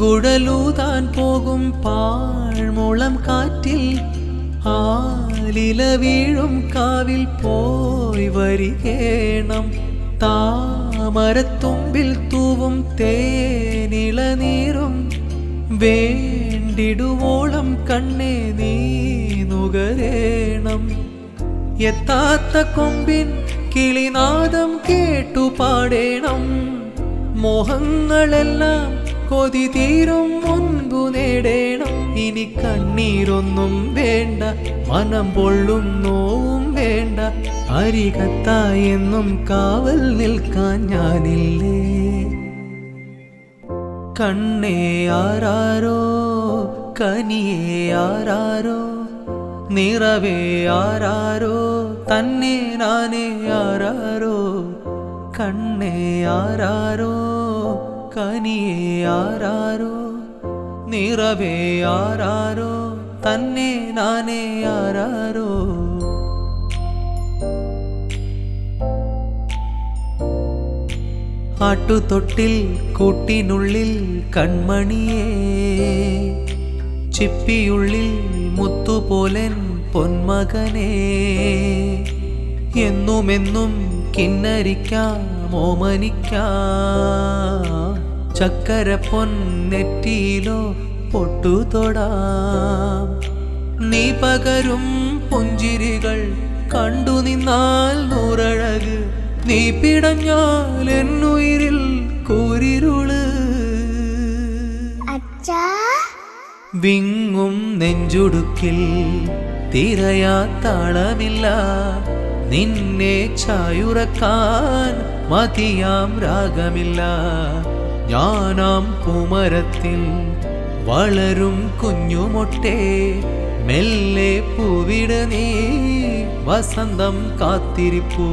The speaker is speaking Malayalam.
ഗുഴലൂതാൻ പോകും പാഴ്മുളം കാറ്റിൽ. ആലില വീഴും കാവിൽ പോയി വരികേണം. താമരത്തുമ്പിൽ തൂവും തേനിളനീറും. വേണ്ടിടുവോളം കണ്ണേ നീ നുകരേണം. എത്താത്ത കൊമ്പിൻ കിളിനാദം കേട്ടു പാടേണം. മോഹങ്ങളെല്ലാം കൊതി തീരും മുൻപു നേടേണം. ഇനി കണ്ണീരൊന്നും വേണ്ട മനം പൊള്ളും നോവും വേണ്ട. അരികത്തായെന്നും കാവൽ നിൽക്കാൻ ഞാനില്ലേ? കണ്ണേ ആരാരോ കനിയേ ആരാരോ നിറവേ ആരാരോ തന്നെ നാനേ ആരാരോ കണ്ണേ ആരാരോ. കനിയേ ആരാരോ നിറവേ ആരാരോ തന്നെ നാനേ ആരാരോ. ആട്ടുതൊട്ടിൽ കൂട്ടിനുള്ളിൽ കൺമണിയേ ചിപ്പിയുള്ളിൽ മുത്തുപോലൻ പൊന്മകനേ. എന്നുമെന്നും കിന്നരിക്കാം ഓമനിക്കാം ചക്കര പൊന്നെറ്റിയിലോ പൊട്ടുതൊടാം നീ പകരും പുഞ്ചിരികൾ കണ്ടു നിന്നാൽ നൂറഴക്. നീ പിടഞ്ഞാൽ എന്നുയിരിൽ കൂരിരുൾ. വിങ്ങും നെഞ്ചുടുക്കിൽ തിരയാത്താളമില്ല. നിന്നെ ചായുറക്കാൻ മതിയാം രാഗമില്ല. ഞാനാം കുമരത്തിൽ വളരും കുഞ്ഞുമൊട്ടേ. മെല്ലെ പൂവിട നീ വസന്തം കാത്തിരിപ്പൂ.